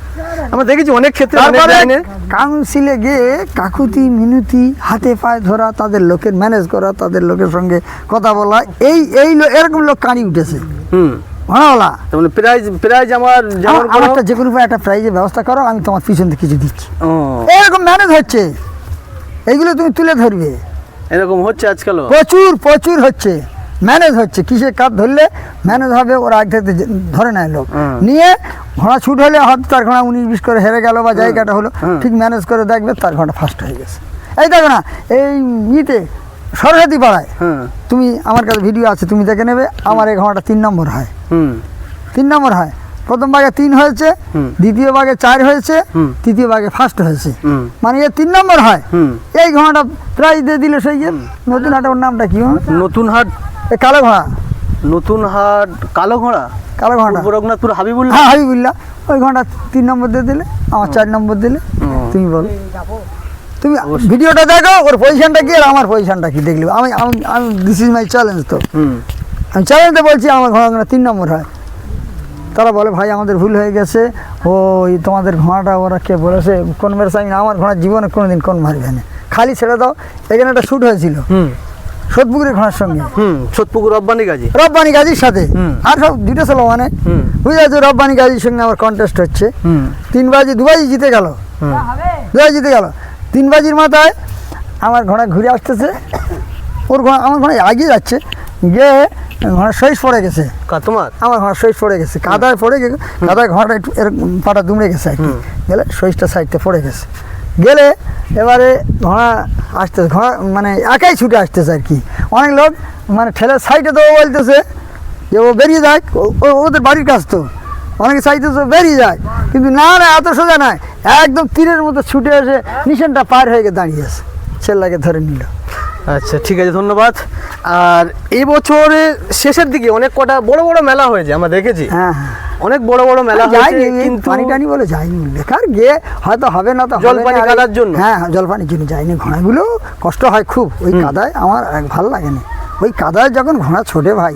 [SPEAKER 1] আমরা দেখেছি অনেক ক্ষেত্রে
[SPEAKER 2] কাউন্সিলে গিয়ে কাকুতি মিনুতি হাতে পায়ে ধরা তাদের লোকের ম্যানেজ করা তাদের লোকের সঙ্গে কথা বলা এই এই এরকম লোক কানি উঠেছে।
[SPEAKER 1] হুম। মানে প্রাইজ প্রাইজ আমার যেমন
[SPEAKER 2] আমারটা যে কোনো একটা প্রাইজের ব্যবস্থা করো আমি তোমার পিছন থেকে কিছু দিচ্ছি। এরকম ম্যানেজ হচ্ছে। এইগুলো তুমি তুলে ধরবে।
[SPEAKER 1] এরকম হচ্ছে আজকালও?
[SPEAKER 2] প্রচুর প্রচুর হচ্ছে। ম্যানেজ হচ্ছে কিসের কাজ ধরলে ম্যানেজ হবে ওরা আগ থেকে ধরে নেয় লোক। নিয়ে ঘোড়া ছুট হলে হয়তো তার ঘোড়া উনিশ বিশ করে হেরে গেল বা জায়গাটা হলো ঠিক ম্যানেজ করে দেখবে তার ঘোড়া ফার্স্ট হয়ে গেছে। এই দেখো না এই ইতে সরস্বতী পাড়ায় তুমি আমার কাছে ভিডিও আছে তুমি দেখে নেবে আমার এই ঘোড়াটা তিন নম্বর হয়। তিন নম্বর হয়। প্রথম ভাগে তিন হয়েছে দ্বিতীয় ভাগে চার হয়েছে তৃতীয় ভাগে ফার্স্ট হয়েছে। মানে এ তিন নম্বর হয়। এই ঘোড়াটা প্রাইজ দিয়ে দিলে সেই যে নতুন হাটে ওর নামটা কি?
[SPEAKER 1] নতুন হাট
[SPEAKER 2] এ কালো ঘোড়া।
[SPEAKER 1] নতুন হাট কালো ঘোড়া?
[SPEAKER 2] কালো
[SPEAKER 1] পূর্ব রঘুনাথপুর হাবিবুল্লাহ
[SPEAKER 2] হ্যাঁ হাবিবুল্লাহ। ওই ঘোড়াটা তিন নম্বর দিয়ে দিলে আমার চার নম্বর দিলে তুমি বলো। তুমি ভিডিওটা দেখো ওর পজিশনটা কি আর আমার পজিশনটা কি দেখলে? আমি আমি আমি দিস ইজ মাই চ্যালেঞ্জ তো। আমি চ্যালেঞ্জে বলছি আমার ঘোড়া ঘোড়া তিন নম্বর হয়। তারা বলে ভাই আমাদের ভুল হয়ে গেছে। ওই তোমাদের ঘোড়াটা ওরা কে বলেছে? কোন মেরেছে আমি আমার ঘোড়া জীবনে কোনো দিন কোন মারবে না। খালি ছেড়ে দাও। এখানে একটা শ্যুট হয়েছিল। সোদপুকুরের ঘোড়ার সঙ্গে।
[SPEAKER 1] হুম সোদপুকুর রব্বানি গাজী।
[SPEAKER 2] রব্বানি গাজীর সাথে। আর সব দুটো ছিল মানে বুঝতে পারছ রব্বানি গাজীর সঙ্গে আমার কন্টেস্ট হচ্ছে। তিন বাজি দু বাজি জিতে গেল।
[SPEAKER 1] হুম।
[SPEAKER 2] দু বাজি জিতে গেল। তিন বাজির মাথায় আমার ঘোড়া ঘুরে আসতেছে। ওর ঘোড়া আমার ঘোড়া এগিয়ে যাচ্ছে। গিয়ে ঘোড়া শৈশ পড়ে গেছে।
[SPEAKER 1] তোমার?
[SPEAKER 2] আমার ঘোড়া শৈশ পড়ে গেছে। কাদায় পড়ে গেছে। কাদায় ঘোড়াটা একটু এরকম পাটা দুমড়ে গেছে আর কি। গেলে শৈশটা সাইডতে পড়ে গেছে। গেলে এবারে ঘোড়া আসতেছে, ঘোড়া মানে একাই ছুটে আসতেছে আর কি। অনেক লোক মানে ঠেলে সাইডে তো বলতেছে যে ও বেরিয়ে যাক ওদের বাড়ির কাজ তো। অনেকে তো বেরিয়ে যায়, কিন্তু না না এত সোজা নাই একদম তীরের মতো ছুটে এসে নিশানটা পার হয়ে গিয়ে দাঁড়িয়ে আছে। ছেলেটাকে ধরে নিল।
[SPEAKER 1] আচ্ছা ঠিক আছে ধন্যবাদ আর এই বছরে শেষের দিকে অনেক কটা বড় বড় মেলা হয়েছে আমরা দেখেছি
[SPEAKER 2] হ্যাঁ হ্যাঁ
[SPEAKER 1] অনেক বড় বড় মেলা হয়েছে
[SPEAKER 2] যাইনি
[SPEAKER 1] কিন্তু
[SPEAKER 2] পানি টানি বলে যায়নি বেকার গিয়ে হয়তো হবে না তো
[SPEAKER 1] জলপানি। কাদার জন্য?
[SPEAKER 2] হ্যাঁ হ্যাঁ, জলপানির জন্য যাইনি ঘোড়াগুলো কষ্ট হয় খুব ওই কাদায় আমার এক ভালো লাগে না ওই কাদায় যখন ঘোড়া ছোটে ভাই।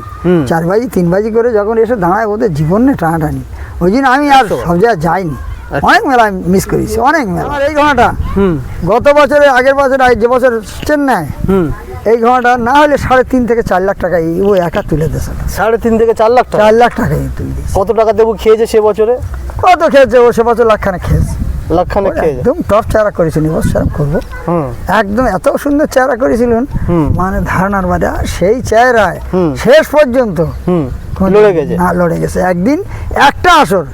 [SPEAKER 2] চার বাজি তিন বাজি করে যখন এসে দাঁড়ায় ওদের জীবনে টানাটানি ওই জন্য আমি আর। সব জায়গায় যাইনি। অনেক মেলা মিস করেছি অনেক মেলা। আমার এই ঘোড়াটা
[SPEAKER 1] হুম।
[SPEAKER 2] গত বছরে আগের বছর আর যে বছর চেন্নাই
[SPEAKER 1] হুম।
[SPEAKER 2] এই ঘোড়াটা না হলে সাড়ে তিন থেকে চার লাখ টাকা ও একা তুলে দিয়েছে
[SPEAKER 1] সাড়ে তিন থেকে চার লাখ টাকা?
[SPEAKER 2] চার লাখ টাকা তুলে দিয়েছে।
[SPEAKER 1] কত টাকা দেবো খেয়েছে সে বছরে?
[SPEAKER 2] কত খেয়েছে ও সে বছর লাখখানে খেয়েছে।
[SPEAKER 1] লাখখানে খেয়েছে?
[SPEAKER 2] একদম টপ চেহারা করেছিল সেরকম করব। একদম এত সুন্দর চেহারা করেছিলেন মানে ধারণার বাদে সেই চেহারায় শেষ পর্যন্ত
[SPEAKER 1] হুম। লড়ে গেছে?
[SPEAKER 2] না লড়ে গেছে। একদিন একটা আসর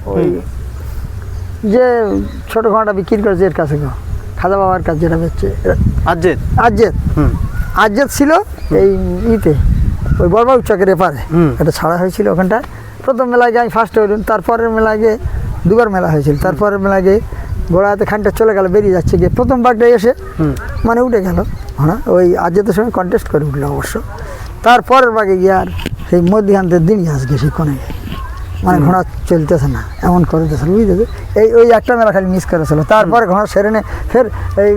[SPEAKER 2] যে ছোট ঘোড়াটা বিক্রি করেছে এর কাছে খাজা বাবার কাছে যেটা বেচছে
[SPEAKER 1] আজেদ হুম।
[SPEAKER 2] আজেদ ছিল এই ইতে ওই বড়বাবু চকের এপারে। এটা ছাড়া হয়েছিল ওখানটায় প্রথম মেলায় গিয়ে আমি ফার্স্ট হইলাম তারপরের মেলায় গিয়ে দুবার মেলা হয়েছিল। তারপরের মেলায় গিয়ে গোড়াতে খানটা চলে গেল বেরিয়ে যাচ্ছে গিয়ে প্রথম বাগটা এসে মানে উঠে গেল। হ্যাঁ ওই আজেদের সঙ্গে কন্টেস্ট করে উঠল অবশ্য। তারপরের বাঘে গিয়ে আর সেই মধ্যিহান্তের দিনই আসবে সেই কোনে। মানে ঘোড়া চলতেছে না এমন করে দিয়েছিল বুঝতেছে এই ওই একটা মেলা খালি মিস করেছিল। তারপরে ঘোড়া সেরে নে ফের এই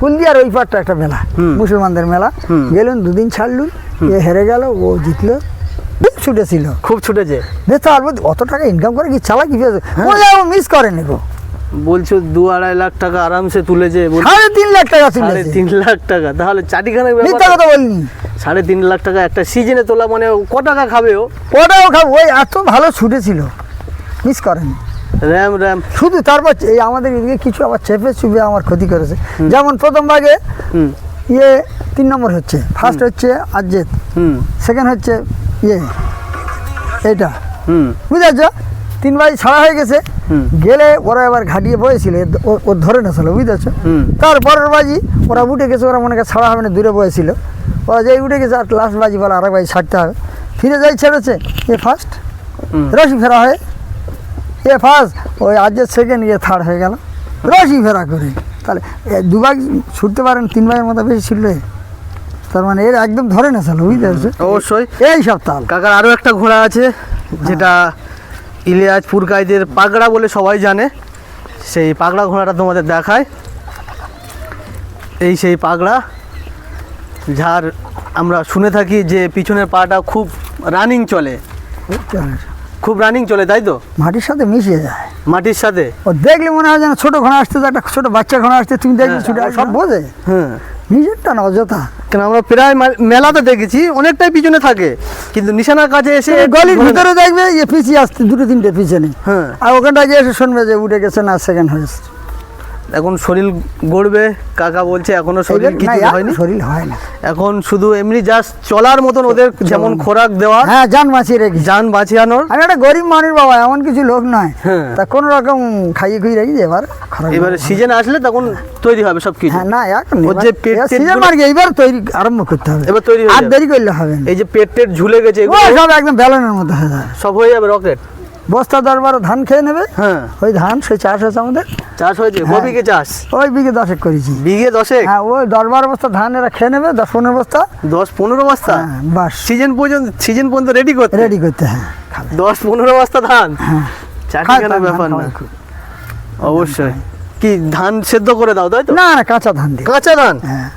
[SPEAKER 2] কুলদিয়ার ওই পারটা একটা মেলা মুসলমানদের মেলা। গেলুন দুদিন ছাড়লুন এ হেরে গেল ও জিতলো। খুব ছুটেছিল।
[SPEAKER 1] খুব ছুটেছে।
[SPEAKER 2] তার মধ্যে অত টাকা ইনকাম করে কি চালা কি মিস করেনি গো।
[SPEAKER 1] বলছো দু আড়াই লাখ টাকা আরামসে তুলেছে বল-
[SPEAKER 2] সাড়ে তিন লাখ টাকা
[SPEAKER 1] সাড়ে তিন লাখ টাকা। তাহলে চাটিখানে
[SPEAKER 2] মিথ্যা কথা বলিনি
[SPEAKER 1] সাড়ে তিন লাখ টাকা একটা সিজনে তোলা মানে ক টাকা খাবে ও?
[SPEAKER 2] ওটাও খাব। ওই এত ভালো ছুটেছিল মিস করেনি।
[SPEAKER 1] র্যাম র্যাম।
[SPEAKER 2] শুধু তারপর এই আমাদের এদিকে কিছু আবার চেপে চুপে আমার ক্ষতি করেছে। যেমন প্রথম ভাগে ইয়ে তিন নম্বর হচ্ছে। ফার্স্ট হচ্ছে আজেদ
[SPEAKER 1] হুম।
[SPEAKER 2] সেকেন্ড হচ্ছে ইয়ে। এটা
[SPEAKER 1] হুম।
[SPEAKER 2] বুঝেছ? তিন বাজি ছাড়া হয়ে গেছে। গেলে ওরা এবার ঘাটিয়ে বয়েছিল ও- ধরে নেছিল বুঝেছ?
[SPEAKER 1] হুম।
[SPEAKER 2] তারপরের বাজি ওরা উঠে গেছে ওরা মনে করে ছাড়া হবে না দূরে বয়েছিল। ওরা যেই উঠে গেছে আর লাস্ট বাজি বলে আরেক বাজি ছাড়তে হবে। ফিরে যাই ছেড়েছে এ ফার্স্ট। রশি ফেরা হয়ে এ ফার্স্ট ওই আজকে সেকেন্ড ইয়ে থার্ড হয়ে গেল। রশি ফেরা করে। তাহলে এ দুবার ছুটতে পারেন তিন ভাগের মতো বেশি ছুটলে। তার মানে এর একদম ধরে না চলো বুঝতে পারছ?
[SPEAKER 1] অবশ্যই।
[SPEAKER 2] এই সব তাল।
[SPEAKER 1] কাকার আরও একটা ঘোড়া আছে যেটা ইলিয়াজ পুরকাইদের পাগড়া বলে সবাই জানে। সেই পাগড়া ঘোড়াটা তোমাদের দেখায়। এই সেই পাগড়া যার আমরা শুনে থাকি যে পিছনের পাটা খুব রানিং চলে। খুব রানিং চলে তাই তো?
[SPEAKER 2] মাটির সাথে মিশিয়ে যায়।
[SPEAKER 1] মাটির সাথে?
[SPEAKER 2] ও দেখলে মনে হয় যেন ছোট ঘোড়া আসতে একটা ছোট বাচ্চা ঘোড়া আসতে তুমি দেখলে
[SPEAKER 1] হ্যাঁ,
[SPEAKER 2] ছুটে সব বোঝে।
[SPEAKER 1] হ্যাঁ।
[SPEAKER 2] নিজেরটা না অযথা।
[SPEAKER 1] কেন আমরা প্রায় মেলাতে দেখেছি অনেকটাই পিছনে থাকে। কিন্তু নিশানার কাছে এসে
[SPEAKER 2] গলির ভিতরে দেখবে ইয়ে পিছিয়ে আসতে দুটো তিনটে পিছনে।
[SPEAKER 1] হ্যাঁ।
[SPEAKER 2] আর ওখানটা গিয়ে এসে শুনবে যে উঠে গেছে না সেকেন্ড হয়েছে
[SPEAKER 1] এখন শরীর গড়বে কাকা বলছে এখনও শরীর কিছু হয়নি।
[SPEAKER 2] শরীর হয় না।
[SPEAKER 1] এখন শুধু এমনি জাস্ট চলার মতন ওদের যেমন খোরাক দেওয়া
[SPEAKER 2] হ্যাঁ যান বাঁচিয়ে রেখেছি।
[SPEAKER 1] যান বাঁচিয়ানোর
[SPEAKER 2] আমি একটা গরিব মানুষ বাবা এমন কিছু লোক নয়।
[SPEAKER 1] হ্যাঁ।
[SPEAKER 2] তা কোনো রকম খাইয়ে খুঁয়ে রেখেছি এবার
[SPEAKER 1] এবারে সিজন আসলে তখন তৈরি হবে সব কিছু
[SPEAKER 2] হ্যাঁ না এখন
[SPEAKER 1] ওর যে পেট
[SPEAKER 2] সিজন মার্কে এইবার তৈরি আরম্ভ করতে হবে।
[SPEAKER 1] এবার তৈরি
[SPEAKER 2] আর দেরি করলে হবে
[SPEAKER 1] এই যে পেট টেট ঝুলে গেছে এগুলো
[SPEAKER 2] সব একদম ব্যালনের মতো হয়ে যায়
[SPEAKER 1] সব হয়ে যাবে রকেট।
[SPEAKER 2] বস্তা দরবার ধান খেয়ে নেবে?
[SPEAKER 1] হ্যাঁ।
[SPEAKER 2] ওই ধান সেই চাষ হয়েছে আমাদের।
[SPEAKER 1] চাষ হয়েছে?
[SPEAKER 2] হ্যাঁ।
[SPEAKER 1] বিঘে চাষ?
[SPEAKER 2] ওই বিঘে দশেক করেছি।
[SPEAKER 1] বিঘে দশেক?
[SPEAKER 2] হ্যাঁ ওই দশ বারো বস্তা ধান এরা খেয়ে নেবে দশ পনেরো বস্তা।
[SPEAKER 1] দশ পনেরো বস্তা?
[SPEAKER 2] হ্যাঁ বাস।
[SPEAKER 1] সিজন পর্যন্ত সিজন পর্যন্ত রেডি করতে?
[SPEAKER 2] রেডি করতে হ্যাঁ
[SPEAKER 1] দশ পনেরো বস্তা ধান?
[SPEAKER 2] হ্যাঁ।
[SPEAKER 1] ব্যাপার না। অবশ্যই। কি ধান সেদ্ধ করে দাও তাই তো?
[SPEAKER 2] না না কাঁচা ধান দিই
[SPEAKER 1] কাঁচা ধান?
[SPEAKER 2] হ্যাঁ।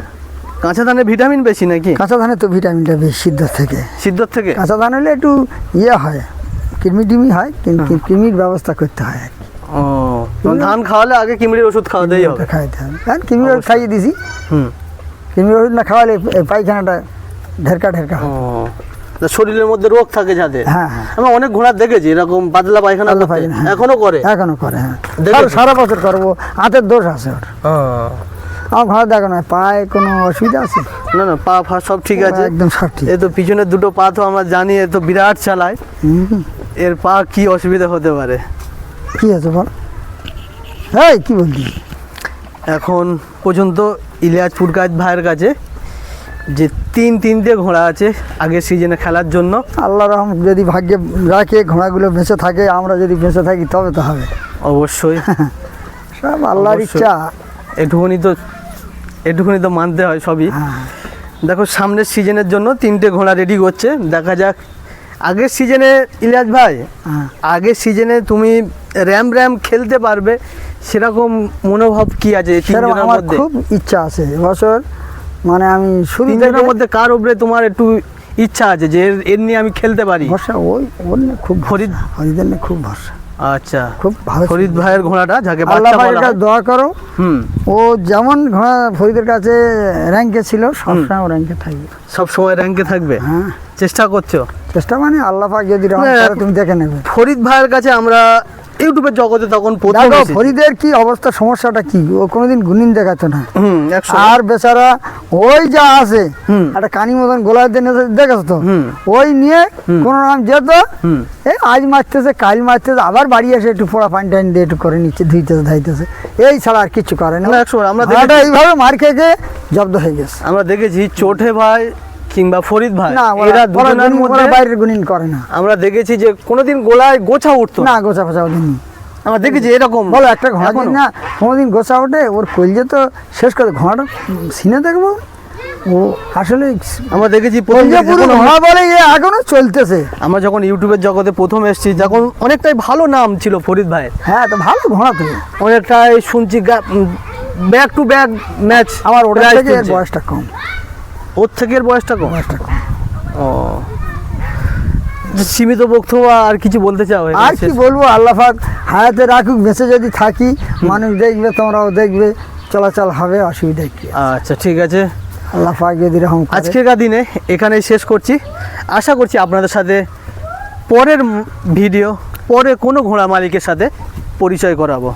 [SPEAKER 1] কাঁচা ধানে ভিটামিন বেশি নাকি?
[SPEAKER 2] কাঁচা ধানে তো ভিটামিনটা বেশি সিদ্ধ থেকে।
[SPEAKER 1] সিদ্ধর থেকে?
[SPEAKER 2] কাঁচা ধান হলে একটু ইয়ে হয়। কৃমি টিমি হয় কিন্তু কৃমির ব্যবস্থা করতে হয় আর কি।
[SPEAKER 1] ও ধান খাওয়ালে আগে কিমড়ির ওষুধ খাওয়াতেই হবে।
[SPEAKER 2] খাইতে হবে। কারণ কৃমির ওষুধ খাইয়ে দিছি।
[SPEAKER 1] হুম।
[SPEAKER 2] কৃমির ওষুধ না খাওয়ালে পায়খানাটা ঢেরকা ঢেরকা
[SPEAKER 1] ও
[SPEAKER 2] হয়
[SPEAKER 1] শরীরের মধ্যে রোগ থাকে যাতে।
[SPEAKER 2] হ্যাঁ হ্যাঁ।
[SPEAKER 1] আমি অনেক ঘোড়া দেখেছি এরকম পাতলা পায়খানা
[SPEAKER 2] হ্যাঁ।
[SPEAKER 1] এখনও করে?
[SPEAKER 2] এখনও করে হ্যাঁ? সারা- বছর করব। হাতের দোষ আছে ওর। আমার ঘরে দেখো না পায়ে কোনো অসুবিধা আছে?
[SPEAKER 1] না না পা ফা সব ঠিক আছে।
[SPEAKER 2] একদম সব ঠিক।
[SPEAKER 1] এ তো পিছনের দুটো পা তো আমরা জানি এ তো বিরাট চালায়। এর পা কি অসুবিধা হতে পারে?
[SPEAKER 2] কি আছে বল? এই কি বলছি
[SPEAKER 1] এখন পর্যন্ত ইলিয়াজ পুরকাজ ভাইয়ের কাছে যে তিন তিনটে ঘোড়া আছে আগের সিজনে খেলার জন্য।
[SPEAKER 2] আল্লাহ রহম যদি ভাগ্যে রাখে ঘোড়াগুলো বেঁচে থাকে আমরা যদি বেঁচে থাকি তবে তো হবে।
[SPEAKER 1] অবশ্যই।
[SPEAKER 2] সব আল্লাহর। ইচ্ছা।
[SPEAKER 1] এটুকুনি তো এটুকুনি তো মানতে হয় সবই।
[SPEAKER 2] হ্যাঁ।
[SPEAKER 1] দেখো সামনের সিজনের জন্য তিনটে ঘোড়া রেডি করছে। দেখা যাক আগের সিজনে ইলিয়াস ভাই
[SPEAKER 2] হ্যাঁ।
[SPEAKER 1] আগের সিজনে তুমি র্যাম র্যাম খেলতে পারবে সেরকম মনোভাব কি আছে তিনজনের মধ্যে?
[SPEAKER 2] খুব ইচ্ছা আছে এবছর। মানে আমি শুরু
[SPEAKER 1] তিনজনের মধ্যে কার উপরে তোমার একটু ইচ্ছা আছে যে এর- নিয়ে আমি খেলতে পারি?
[SPEAKER 2] ভরসা ওই ওর খুব
[SPEAKER 1] ফরিদ
[SPEAKER 2] হরিদের নিয়ে খুব ভরসা।
[SPEAKER 1] আচ্ছা।
[SPEAKER 2] খুব ভালো
[SPEAKER 1] ফরিদ ভাইয়ের ঘোড়াটা যাকে
[SPEAKER 2] আল্লাহ পাকের কাছে দোয়া করো।
[SPEAKER 1] হুম।
[SPEAKER 2] ও যেমন ঘোড়া ফরিদের কাছে র্যাঙ্কে ছিল সবসময় র্যাঙ্কে থাকবে।
[SPEAKER 1] সব সময় র্যাঙ্কে থাকবে?
[SPEAKER 2] হ্যাঁ।
[SPEAKER 1] চেষ্টা করছ?
[SPEAKER 2] চেষ্টা মানে আল্লাহ পাক যদি রহম
[SPEAKER 1] না,
[SPEAKER 2] করে তুমি দেখে নেবে।
[SPEAKER 1] ফরিদ ভাইয়ের কাছে আমরা ইউটিউবের জগতে তখন প্রথম
[SPEAKER 2] ফরিদের কি অবস্থা সমস্যাটা কি? ও কোনোদিন গুনিন দেখাতো না। আর বেচারা ওই যা আছে একটা কানি মতন গোলায় তো। ওই নিয়ে কোন নাম যেত এই আজ মারতেছে কাল মারতেছে আবার বাড়ি এসে একটু পোড়া পানি টাইন দিয়ে একটু করে নিচ্ছে ধুইতেছে ধাইতেছে। এই ছাড়া আর কিছু করে না।
[SPEAKER 1] না, একশো আমরা
[SPEAKER 2] এইভাবে মার খেয়ে জব্দ হয়ে গেছে।
[SPEAKER 1] আমরা দেখেছি চোটে ভাই কিংবা ফরিদ ভাই এরা দুজনের মধ্যে
[SPEAKER 2] বাইরের গুনিন করে না।
[SPEAKER 1] আমরা দেখেছি যে কোনোদিন গোলায় গোছা উঠতো না।
[SPEAKER 2] গোছা ফোছা ওদিন
[SPEAKER 1] আমরা দেখেছি এরকম।
[SPEAKER 2] বলো একটা ঘোড়া না কোনোদিন গোছা ওঠে ওর কলজে তো শেষ করে ঘোড়াটা সিনে দেখব? ও আসলে
[SPEAKER 1] আমরা দেখেছি
[SPEAKER 2] এখনও চলতেছে।
[SPEAKER 1] আমরা যখন ইউটিউবের জগতে প্রথম এসেছি যখন অনেকটাই ভালো নাম ছিল ফরিদ ভাইয়ের
[SPEAKER 2] হ্যাঁ তো ভালো ঘোড়া তো।
[SPEAKER 1] অনেকটাই শুনছি ব্যাক টু ব্যাক ম্যাচ
[SPEAKER 2] আমার ওটা বয়সটা কম।
[SPEAKER 1] ওর থেকে এর বয়সটা কম?
[SPEAKER 2] বয়সটা কম।
[SPEAKER 1] ও। সীমিত বক্তব্য আর কিছু বলতে চাও?
[SPEAKER 2] আর কি বলব আল্লাহ পাক হায়াতে রাখুক বেঁচে যদি থাকি মানুষ দেখবে তোমরাও দেখবে চলাচল হবে অসুবিধা কি
[SPEAKER 1] আচ্ছা ঠিক আছে।
[SPEAKER 2] আল্লাহ পাক যদি রকম করে।
[SPEAKER 1] আজকেরকার দিনে এখানেই শেষ করছি। আশা করছি আপনাদের সাথে পরের ভিডিও পরে কোনো ঘোড়া মালিকের সাথে পরিচয় করাবো।